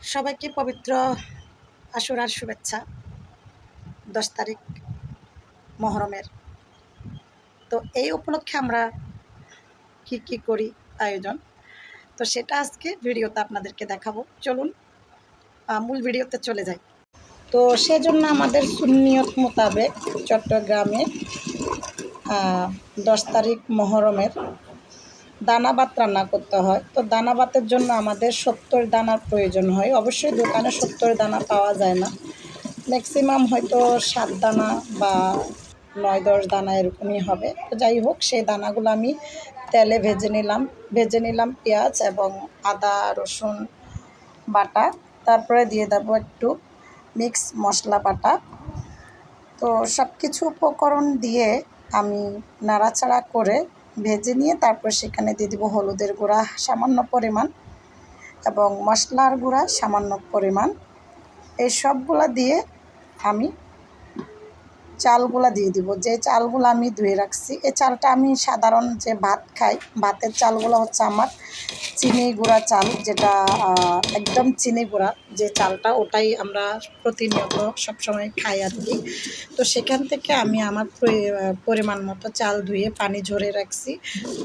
সবাইকে পবিত্র আশুরার শুভেচ্ছা। দশ তারিখ মহরমের। তো এই উপলক্ষে আমরা কি কি করি আয়োজন? তো সেটা আজকে ভিডিওতে আপনাদেরকে দেখাবো। চলুন মূল ভিডিওতে চলে যাই। তো সেজন্য আমাদের সুন্নিয়ত মোতাবেক চট্টগ্রামে দশ তারিখ মহরমের দানাবাত রান্না করতে হয়। তো দানাবাতের জন্য আমাদের সত্তর দানার প্রয়োজন হয়। অবশ্যই দোকানে সত্তর দানা পাওয়া যায় না। ম্যাক্সিমাম হয়তো সাত দানা বা নয়, দশ দানা এরকমই হবে। তো যাই হোক, সেই দানাগুলো আমি তেলে ভেজে নিলাম। ভেজে নিলাম পেঁয়াজ এবং আদা, রসুন বাটা। তারপরে দিয়ে দেবো একটু মিক্স মশলা বাটা। তো সব কিছু উপকরণ দিয়ে আমি নাড়াচাড়া করে ভেজে নিয়ে তারপর সেখানে দিয়ে দিব হলুদের গুঁড়া, সামান্য পরিমাণ এবং মশলার গুঁড়া, সামান্য পরিমাণ। এই সবগুলা দিয়ে আমি চালগুলা দিয়ে দিব। যে চালগুলো আমি ধুয়ে রাখছি, এই চালটা আমি সাধারণ যে ভাত খাই, ভাতের চালগুলো হচ্ছে আমার চিনি গুঁড়া চাল, যেটা একদম চিনি গুঁড়া, যে চালটা ওটাই আমরা প্রতিনিয়ত সবসময় খাই আর কি। তো সেখান থেকে আমি আমার পরিমাণ মতো চাল ধুয়ে পানি ঝরে রাখছি।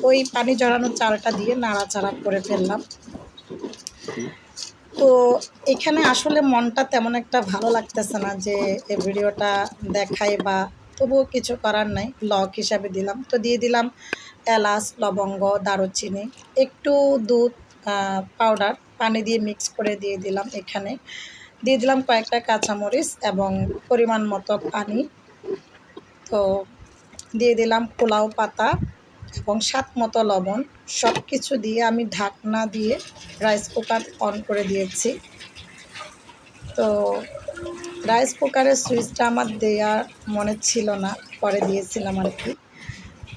ওই পানি ঝরানো চালটা দিয়ে নাড়াচাড়া করে ফেললাম। তো এখানে আসলে মনটা তেমন একটা ভালো লাগতেছে না যে এই ভিডিওটা দেখাই বা তবুও কিছু করার নাই লক হিসাবে দিলাম। তো দিয়ে দিলাম এলাচ, লবঙ্গ, দারুচিনি, একটু দুধ পাউডার পানি দিয়ে মিক্স করে দিয়ে দিলাম এখানে। দিয়ে দিলাম কয়েকটা কাঁচামরিচ এবং পরিমাণ মতো পানি। তো দিয়ে দিলাম পোলাও পাতা। এবং স্বাদ মতো লবণ সব কিছু দিয়ে আমি ঢাকনা দিয়ে রাইস কুকার অন করে দিয়েছি। তো রাইস কুকারের সুইচটা আমার দেওয়ার মনে ছিল না, পরে দিয়েছিলাম আর কি।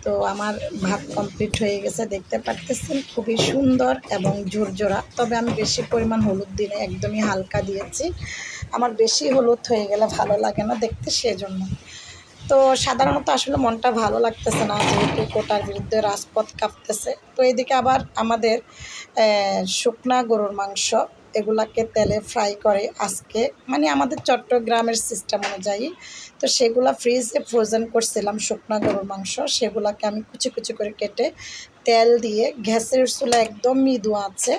তো আমার ভাত কমপ্লিট হয়ে গেছে, দেখতে পারতেছেন? খুবই সুন্দর এবং ঝুরঝোরা। তবে আমি বেশি পরিমাণ হলুদ দিনে একদমই হালকা দিয়েছি। আমার বেশি হলুদ হয়ে গেলে ভালো লাগে না দেখতে, সেজন্য। তো সাধারণত আসলে মনটা ভালো লাগতেছে না, যেহেতু কোটার বিরুদ্ধে রাজপথ কাঁপতেছে। তো এদিকে আবার আমাদের শুকনা গরুর মাংস, এগুলাকে তেলে ফ্রাই করে আজকে মানে আমাদের চট্টগ্রামের সিস্টেম অনুযায়ী। তো সেগুলা ফ্রিজে ফ্রোজেন করছিলাম শুকনা গরুর মাংস, সেগুলাকে আমি কুচি কুচি করে কেটে তেল দিয়ে গ্যাসের চুলা একদম মৃদু আছে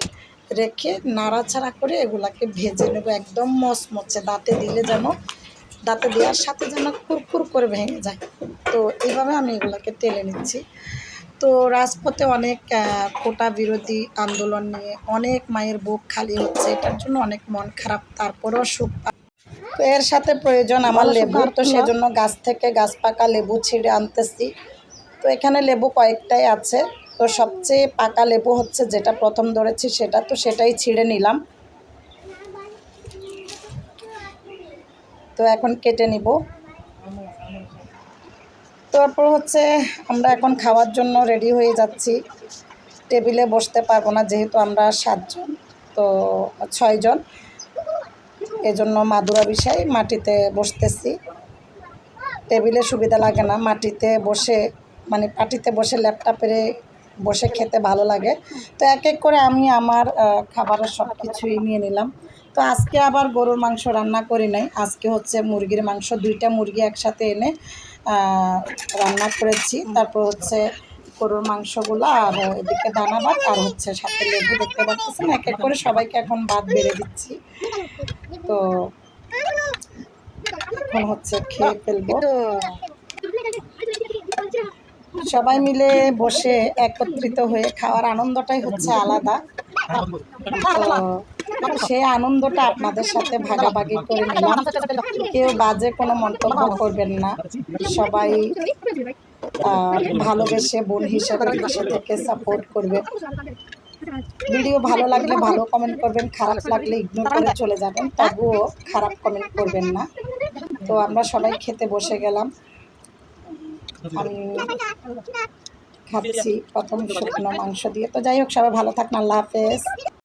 রেখে নাড়াচাড়া করে এগুলাকে ভেজে নেব, একদম মচমচে, দাঁতে দিলে যেন দাঁতে দেওয়ার সাথে যেন কুরকুর করে ভেঙে যায়। তো এইভাবে আমি এগুলোকে তেলে নিচ্ছি। তো রাজপথে অনেক কোটা বিরোধী আন্দোলন নিয়ে অনেক মায়ের বুক খালি হচ্ছে এটার জন্য অনেক মন খারাপ তারপরেও সুখ তো এর সাথে প্রয়োজন আমার লেবু তো সেজন্য গাছ থেকে গাছ পাকা লেবু ছিঁড়ে আনতেছি। তো এখানে লেবু কয়েকটাই আছে তো সবচেয়ে পাকা লেবু হচ্ছে যেটা প্রথম ধরেছি সেটা তো সেটাই ছিঁড়ে নিলাম। তো এখন কেটে নিব। তারপর হচ্ছে আমরা এখন খাওয়ার জন্য রেডি হয়ে যাচ্ছি। টেবিলে বসতে পারব না যেহেতু আমরা সাতজন, তো ছয়জন। এজন্য মাদুরা বিষয় মাটিতে বসতেছি। টেবিলে সুবিধা লাগে না, মাটিতে বসে মানে পাটিতে বসে ল্যাপটপে বসে খেতে ভালো লাগে। তো এক এক করে আমি আমার খাবারের সব কিছুই নিয়ে নিলাম। তো আজকে আবার গরুর মাংস রান্না করি নাই। আজকে হচ্ছে মুরগির মাংস, দুইটা মুরগি একসাথে এনে রান্না করেছি। তারপর হচ্ছে গরুর মাংসগুলো আর এদিকে দানা ভাত আর হচ্ছে সাথে লেবু দেখতে পাচ্ছেন। এক এক করে সবাইকে এখন ভাত বেড়ে দিচ্ছি। তো এখন হচ্ছে খেয়ে ফেলব। সবাই মিলে বসে একত্রিত হয়ে খাওয়ার আনন্দটাই হচ্ছে আলাদা। সেই আনন্দটা আপনাদের সাথে ভাগাভাগি করে নিলাম। কেউ বাজে কোনো মন্তব্য করবেন না। সবাই ভালোবেসে বোন হিসেবে পাশে থেকে সাপোর্ট করবে। ভিডিও ভালো লাগলে ভালো কমেন্ট করবেন, খারাপ লাগলে ইগনোর করে চলে যাবেন। তবুও খারাপ কমেন্ট করবেন না। তো আমরা সবাই খেতে বসে গেলাম। আমি খাচ্ছি প্রথম শুকনো মাংস দিয়ে। তো যাই হোক, সবাই ভালো থাকুন আল্লাহ হাফেজ।